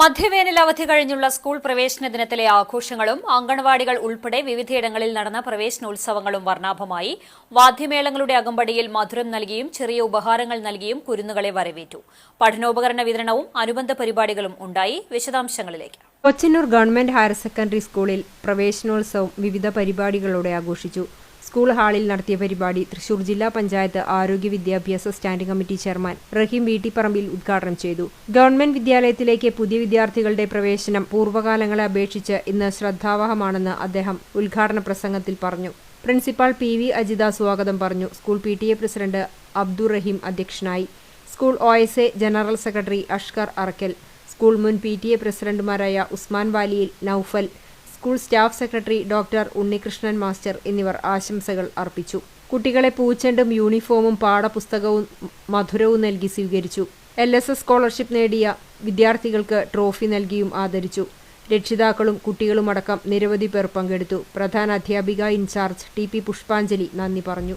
മധ്യവേനൽ അവധി കഴിഞ്ഞുള്ള സ്കൂൾ പ്രവേശന ദിനത്തിലെ ആഘോഷങ്ങളും അങ്കണവാടികൾ ഉൾപ്പെടെ വിവിധയിടങ്ങളിൽ നടന്ന പ്രവേശനോത്സവങ്ങളും വർണാഭമായി. വാദ്യമേളങ്ങളുടെ അകമ്പടിയിൽ മധുരം നൽകിയും ചെറിയ ഉപഹാരങ്ങൾ നൽകിയും കുരുന്നുകളെ വരവേറ്റു. പഠനോപകരണ വിതരണവും അനുബന്ധ പരിപാടികളും ഉണ്ടായി. വിശദാംശങ്ങളിലേക്ക്. കൊച്ചന്നൂർ ഗവൺമെന്റ് ഹയർ സെക്കൻഡറി സ്കൂളിൽ പ്രവേശനോത്സവം വിവിധ പരിപാടികളോടെ ആഘോഷിച്ചു. സ്കൂൾ ഹാളിൽ നടത്തിയ പരിപാടി തൃശൂർ ജില്ലാ പഞ്ചായത്ത് ആരോഗ്യ വിദ്യാഭ്യാസ standing committee chairman Rahim Veettipparambil ഉദ്ഘാടനം ചെയ്തു. ഗവൺമെന്റ് വിദ്യാലയത്തിലേക്ക് പുതിയ വിദ്യാർത്ഥികളുടെ പ്രവേശനം പൂർവകാലങ്ങളെ അപേക്ഷിച്ച് ഇന്ന് ശ്രദ്ധാവഹമാണെന്ന് അദ്ദേഹം ഉദ്ഘാടന പ്രസംഗത്തിൽ പറഞ്ഞു. പ്രിൻസിപ്പാൾ പി വി അജിത സ്വാഗതം പറഞ്ഞു. School P T A president Abdurahim അധ്യക്ഷനായി. School O S A general secretary Ashkar Arakkal. School മുൻ പി ടി എ പ്രസിഡന്റുമാരായ Usman Valiyil Noufal. School staff secretary doctor Unnikrishnan master എന്നിവർ ആശംസകൾ അർപ്പിച്ചു. കുട്ടികളെ പൂച്ചെണ്ടും യൂണിഫോമും പാഠപുസ്തകവും മധുരവും നൽകി സ്വീകരിച്ചു. എൽ എസ് എസ് സ്കോളർഷിപ്പ് നേടിയ വിദ്യാർത്ഥികൾക്ക് ട്രോഫി നൽകിയും ആദരിച്ചു. രക്ഷിതാക്കളും കുട്ടികളുമടക്കം നിരവധി പേർ പങ്കെടുത്തു. പ്രധാന അധ്യാപിക ഇൻചാർജ് ടി പി പുഷ്പാഞ്ജലി നന്ദി പറഞ്ഞു.